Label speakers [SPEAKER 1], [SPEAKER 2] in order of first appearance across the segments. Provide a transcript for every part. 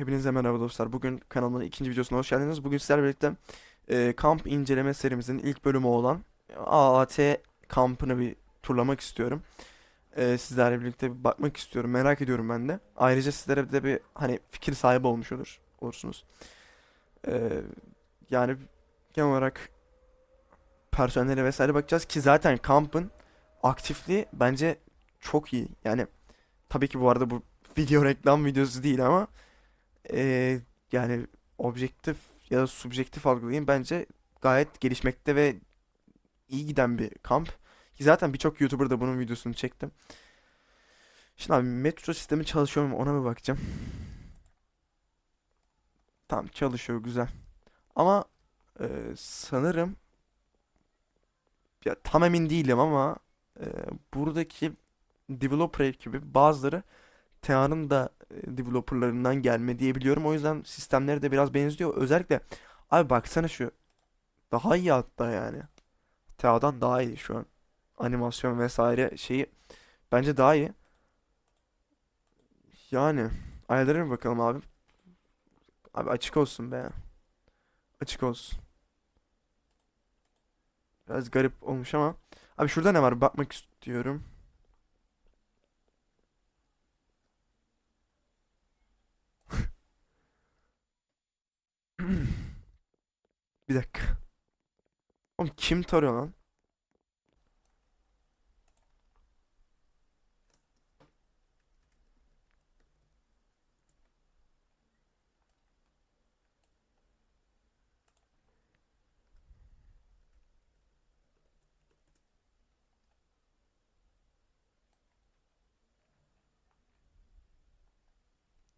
[SPEAKER 1] Hepinize merhaba dostlar. Bugün kanalımın ikinci videosuna hoş geldiniz. Bugün sizlerle birlikte e, kamp inceleme serimizin ilk bölümü olan AAT kampını bir turlamak istiyorum. E, sizlerle birlikte bir bakmak istiyorum. Merak ediyorum ben de. Ayrıca sizlere de bir hani fikir sahibi olmuş olur olursunuz. E, yani genel olarak personele vesaire bakacağız ki zaten kampın aktifliği bence çok iyi. Yani tabii ki bu arada bu video reklam videosu değil ama ee, yani objektif ya da subjektif algılayayım bence gayet gelişmekte ve iyi giden bir kamp. Ki zaten birçok YouTuber da bunun videosunu çekti. Şimdi abi metro sistemi çalışıyor mu ona bir bakacağım. Tamam çalışıyor güzel. Ama e, sanırım ya tam emin değilim ama e, buradaki developer ekibi bazıları Tea'nın da e, developerlarından gelme diyebiliyorum. O yüzden sistemleri de biraz benziyor. Özellikle abi baksana şu daha iyi hatta yani. Tea'dan daha iyi şu an. Animasyon vesaire şeyi bence daha iyi. Yani ayarlara bakalım abi. Abi açık olsun be. Açık olsun. Biraz garip olmuş ama. Abi şurada ne var? Bakmak istiyorum. Bir dakika. Oğlum kim tarıyor lan?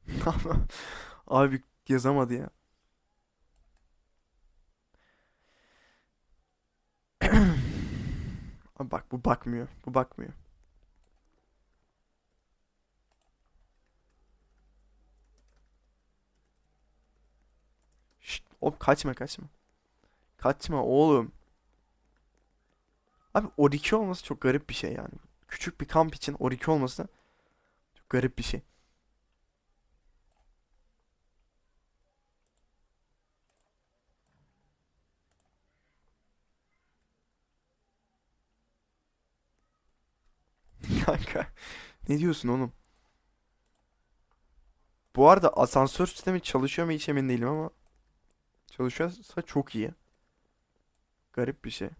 [SPEAKER 1] Abi yazamadı ya. Bak bu bakmıyor. Bu bakmıyor. Şşt, hop kaçma kaçma. Kaçma oğlum. Abi 12 olması çok garip bir şey yani. Küçük bir kamp için 12 olması çok garip bir şey. Kanka ne diyorsun oğlum? Bu arada asansör sistemi çalışıyor mu hiç emin değilim ama çalışıyorsa çok iyi. Garip bir şey.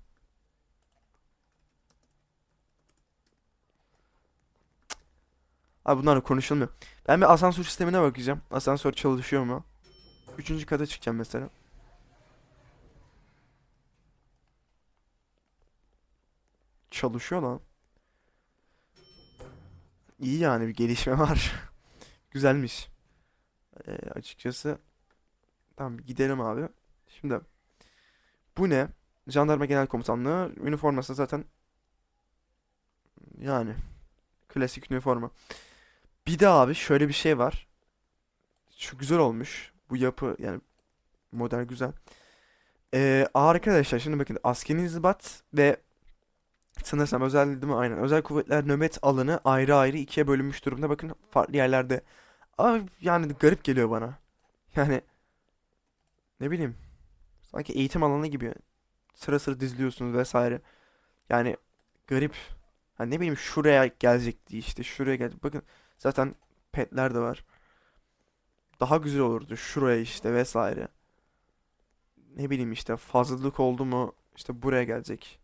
[SPEAKER 1] Abi bunlarla konuşulmuyor. Ben bir asansör sistemine bakacağım. Asansör çalışıyor mu? Üçüncü kata çıkacağım mesela. Çalışıyor lan. İyi yani bir gelişme var. Güzelmiş. Ee, açıkçası tamam gidelim abi. Şimdi bu ne? Jandarma Genel Komutanlığı üniforması zaten yani klasik üniforma. Bir de abi şöyle bir şey var. Şu güzel olmuş. Bu yapı yani model güzel. Ee, arkadaşlar şimdi bakın askeri inzibat ve sanırsam özel değil mi? Aynen. Özel kuvvetler nöbet alanı ayrı ayrı ikiye bölünmüş durumda. Bakın farklı yerlerde. Ama yani garip geliyor bana. Yani ne bileyim. Sanki eğitim alanı gibi. Sıra sıra diziliyorsunuz vesaire. Yani garip. Hani ne bileyim şuraya gelecekti işte. Şuraya gelecek. Bakın zaten petler de var. Daha güzel olurdu. Şuraya işte vesaire. Ne bileyim işte fazlalık oldu mu işte buraya gelecek.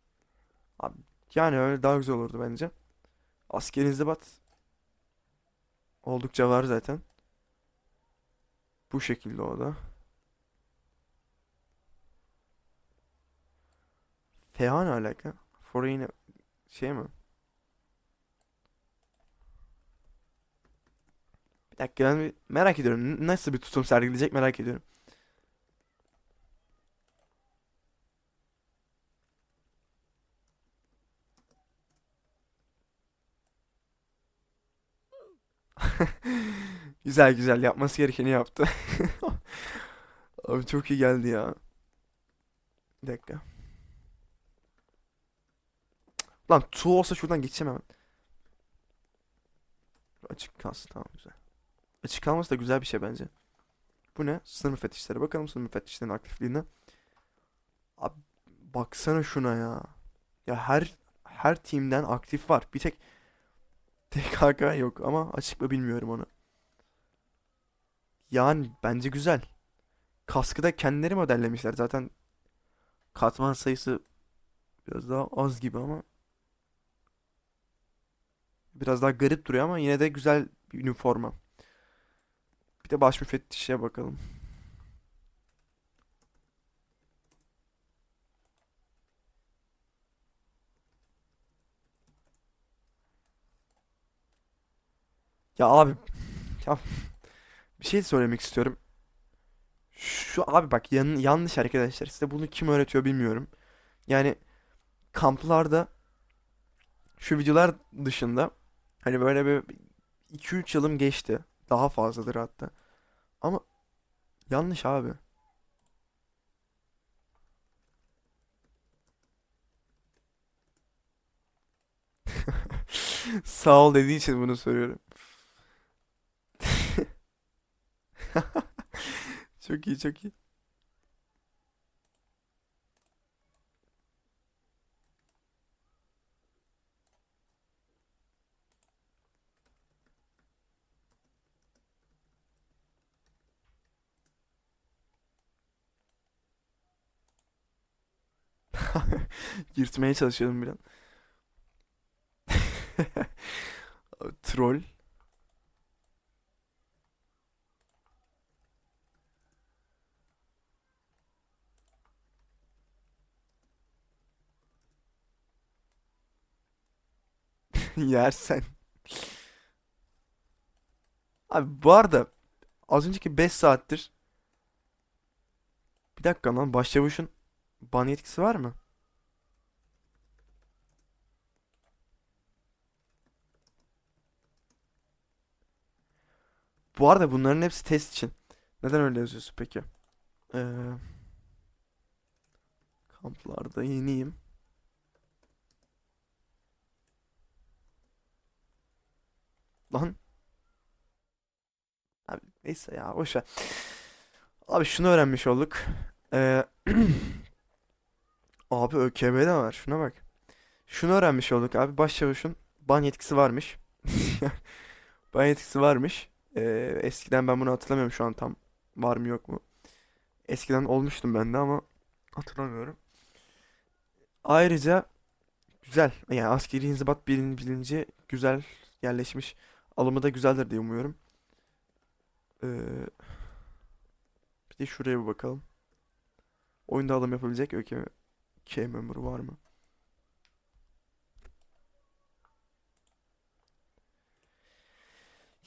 [SPEAKER 1] Abi yani öyle daha güzel olurdu bence. Askeri inzibat oldukça var zaten. Bu şekilde o da. FH ne alaka? Foreign şey mi? Bir dakika ben bir merak ediyorum. Nasıl bir tutum sergileyecek merak ediyorum. Güzel güzel yapması gerekeni yaptı. Abi çok iyi geldi ya. Bir dakika. Lan tu olsa şuradan geçeceğim hemen. Açık kalsın tamam güzel. Açık kalması da güzel bir şey bence. Bu ne? Sınır müfettişleri. Bakalım sınır müfettişlerinin aktifliğine. Abi baksana şuna ya. Ya her her team'den aktif var. Bir tek TKK yok ama açık mı bilmiyorum onu. Yani bence güzel. Kaskı da kendileri modellemişler. Zaten katman sayısı biraz daha az gibi ama biraz daha garip duruyor ama yine de güzel bir üniforma. Bir de baş müfettişe bakalım. Ya abi ya bir şey söylemek istiyorum. Şu abi bak yan- yanlış arkadaşlar. Size bunu kim öğretiyor bilmiyorum. Yani kamplarda şu videolar dışında hani böyle bir 2-3 yılım geçti. Daha fazladır hatta. Ama yanlış abi. Sağ ol dediği için bunu soruyorum. Çok iyi çok iyi. Yırtmaya çalışıyordum bir an. Troll. Yersen. Abi bu arada az önceki 5 saattir bir dakika lan başçavuşun ban yetkisi var mı? Bu arada bunların hepsi test için. Neden öyle yazıyorsun peki? Ee, kamplarda yeniyim. Lan abi neyse ya boş ver. Abi şunu öğrenmiş olduk. Ee, abi ÖKB de var. Şuna bak. Şunu öğrenmiş olduk abi. Başçavuşun ban yetkisi varmış. Ban yetkisi varmış. Ee, eskiden ben bunu hatırlamıyorum şu an tam var mı yok mu. Eskiden olmuştum ben de ama hatırlamıyorum. Ayrıca güzel. Yani askeri inzibat bilin, bilinci güzel yerleşmiş. Alımı da güzeldir diye umuyorum. Ee, bir de şuraya bir bakalım. Oyunda alım yapabilecek ÖKB K memuru var mı?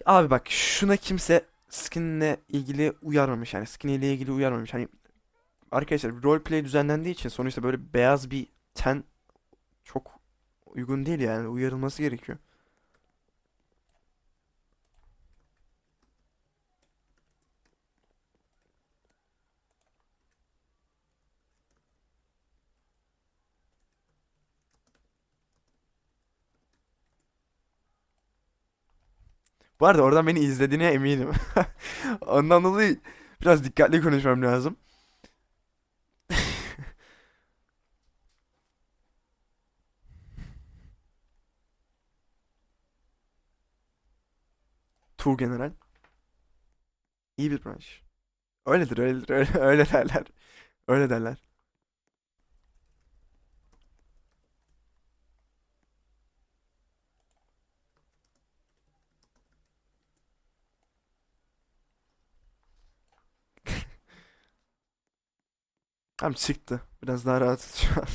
[SPEAKER 1] Abi bak şuna kimse skinle ilgili uyarmamış yani skin ile ilgili uyarmamış. Hani arkadaşlar roleplay düzenlendiği için sonuçta böyle beyaz bir ten çok uygun değil yani uyarılması gerekiyor. Bu arada oradan beni izlediğine eminim. Ondan dolayı biraz dikkatli konuşmam lazım. Tu General. İyi bir branş. Öyledir, öyledir, öyle, öyle derler. Öyle derler. Tamam çıktı. Biraz daha rahatız şu an.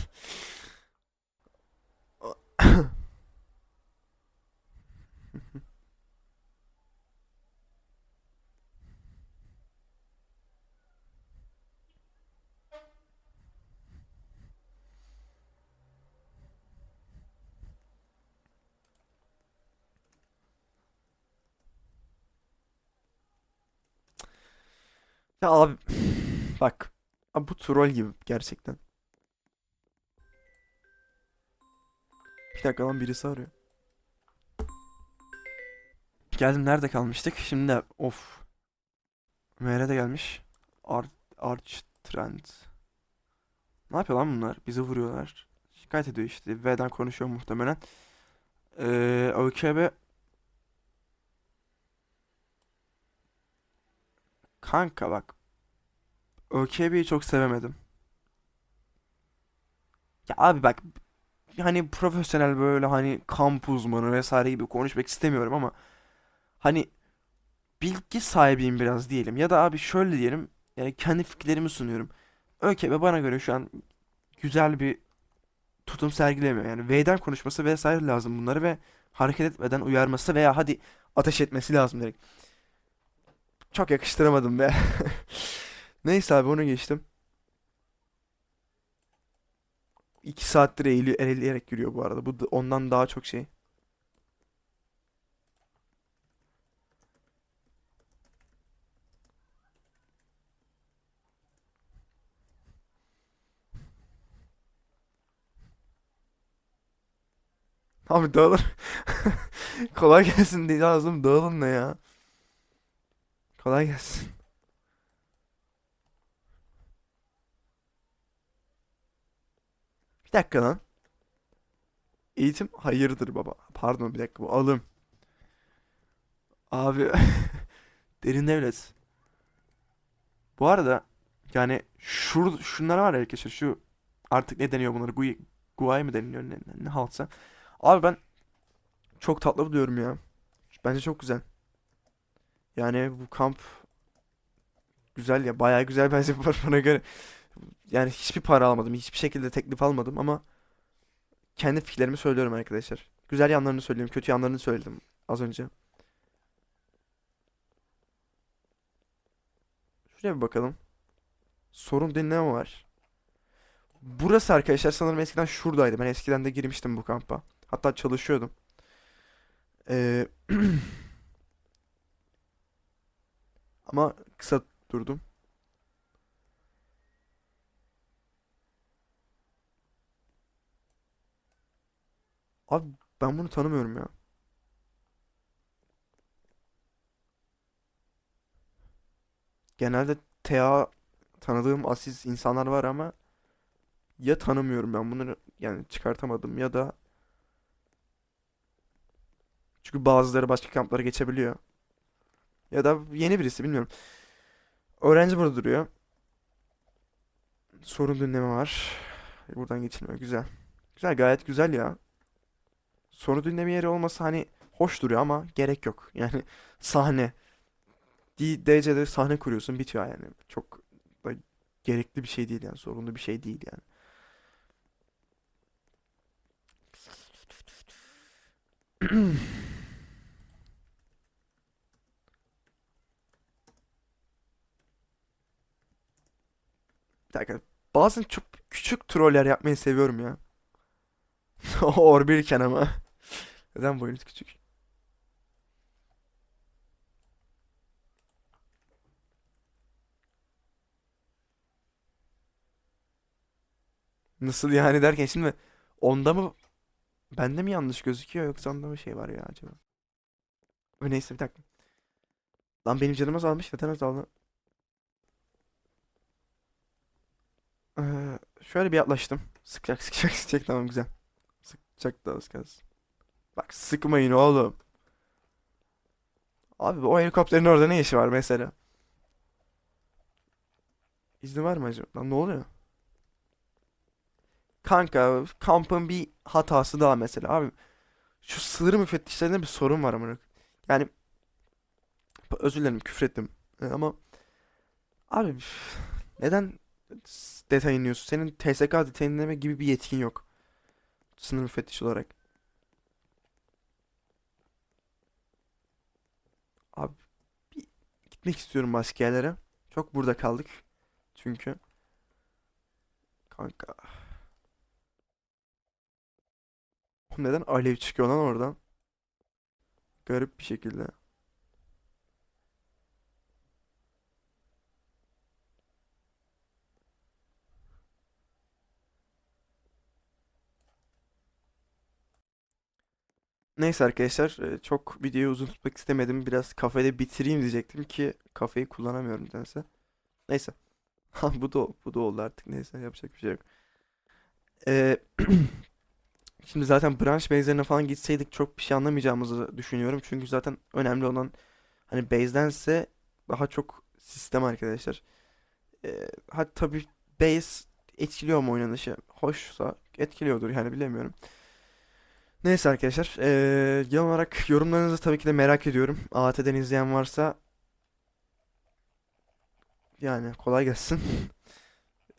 [SPEAKER 1] Ya abi bak. Abi bu troll gibi gerçekten. Bir dakika lan birisi arıyor. Geldim nerede kalmıştık? Şimdi de of. De gelmiş. Ar Arch Trend. Ne yapıyor lan bunlar? Bizi vuruyorlar. Şikayet ediyor işte. V'den konuşuyor muhtemelen. Ee, ÖKB Kanka bak. ÖKB'yi çok sevemedim. Ya abi bak hani profesyonel böyle hani kamp uzmanı vesaire gibi konuşmak istemiyorum ama hani bilgi sahibiyim biraz diyelim ya da abi şöyle diyelim yani kendi fikirlerimi sunuyorum. ÖKB bana göre şu an güzel bir tutum sergilemiyor. Yani V'den konuşması vesaire lazım bunları ve hareket etmeden uyarması veya hadi ateş etmesi lazım direkt. Çok yakıştıramadım be. Neyse abi onu geçtim. 2 saattir eğiliyor, eğilerek yürüyor bu arada. Bu da ondan daha çok şey. Abi dağılın. Kolay gelsin diye yazdım. Dağılın ne ya? Kolay gelsin. Bir dakika lan. Eğitim hayırdır baba. Pardon bir dakika bu alım. Abi derin devlet. Bu arada yani şur şunlar var ya arkadaşlar şu artık ne deniyor bunları? Gui, Guay mı deniliyor ne, ne, ne haltsa. Abi ben çok tatlı buluyorum ya. Bence çok güzel. Yani bu kamp güzel ya. Bayağı güzel bence bana göre. Yani hiçbir para almadım. Hiçbir şekilde teklif almadım ama kendi fikirlerimi söylüyorum arkadaşlar. Güzel yanlarını söyleyeyim, kötü yanlarını söyledim az önce. Şuraya bir bakalım. Sorun dinleme var. Burası arkadaşlar sanırım eskiden şuradaydı. Ben eskiden de girmiştim bu kampa. Hatta çalışıyordum. Ee, ama kısa durdum. Abi ben bunu tanımıyorum ya. Genelde TA tanıdığım aziz insanlar var ama ya tanımıyorum ben bunları yani çıkartamadım ya da çünkü bazıları başka kamplara geçebiliyor. Ya da yeni birisi bilmiyorum. Öğrenci burada duruyor. Sorun dinleme var. Buradan geçilmiyor. Güzel. Güzel gayet güzel ya. Sorun dinleme yeri olması hani hoş duruyor ama gerek yok. Yani sahne. DC'de sahne kuruyorsun bitiyor yani. Çok gerekli bir şey değil yani. Zorunlu bir şey değil yani. Bazen çok küçük troller yapmayı seviyorum ya. Orbirken ama. Neden boyunuz küçük? Nasıl yani derken şimdi onda mı bende mi yanlış gözüküyor yoksa onda mı şey var ya acaba? Neyse bir dakika. Lan benim canım azalmış neden azaldı? Ee, şöyle bir yaklaştım. Sıkacak sıkacak sıkacak tamam güzel. Sıkacak da az kalsın. Bak sıkmayın oğlum. Abi o helikopterin orada ne işi var mesela? İzni var mı acaba? Lan ne oluyor? Kanka kampın bir hatası daha mesela abi. Şu sınır müfettişlerinde bir sorun var amına. Yani özür dilerim küfrettim. Ee, ama abi neden detay iniyorsun? Senin TSK detay inleme gibi bir yetkin yok. Sınır müfettişi olarak. Abi bir gitmek istiyorum başka yerlere. Çok burada kaldık. Çünkü kanka neden alev çıkıyor lan oradan? Garip bir şekilde. Neyse arkadaşlar e, çok videoyu uzun tutmak istemedim. Biraz kafayı da bitireyim diyecektim ki kafayı kullanamıyorum nedense. Neyse. Bu da bu da oldu artık. Neyse yapacak bir şey yok. Ee, şimdi zaten branch base'lerine falan gitseydik çok bir şey anlamayacağımızı düşünüyorum. Çünkü zaten önemli olan hani base'dense daha çok sistem arkadaşlar. Ee, ha tabii base etkiliyor mu oynanışı? Hoşsa etkiliyordur yani bilemiyorum. Neyse arkadaşlar. Ee, genel olarak yorumlarınızı tabii ki de merak ediyorum. AAT'den izleyen varsa yani kolay gelsin.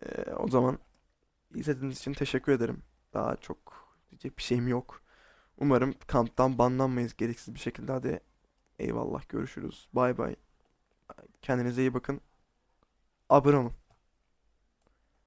[SPEAKER 1] Ee, o zaman izlediğiniz için teşekkür ederim. Daha çok diyecek bir şeyim yok. Umarım kamptan banlanmayız gereksiz bir şekilde. Hadi eyvallah görüşürüz. Bay bay. Kendinize iyi bakın. Abone olun.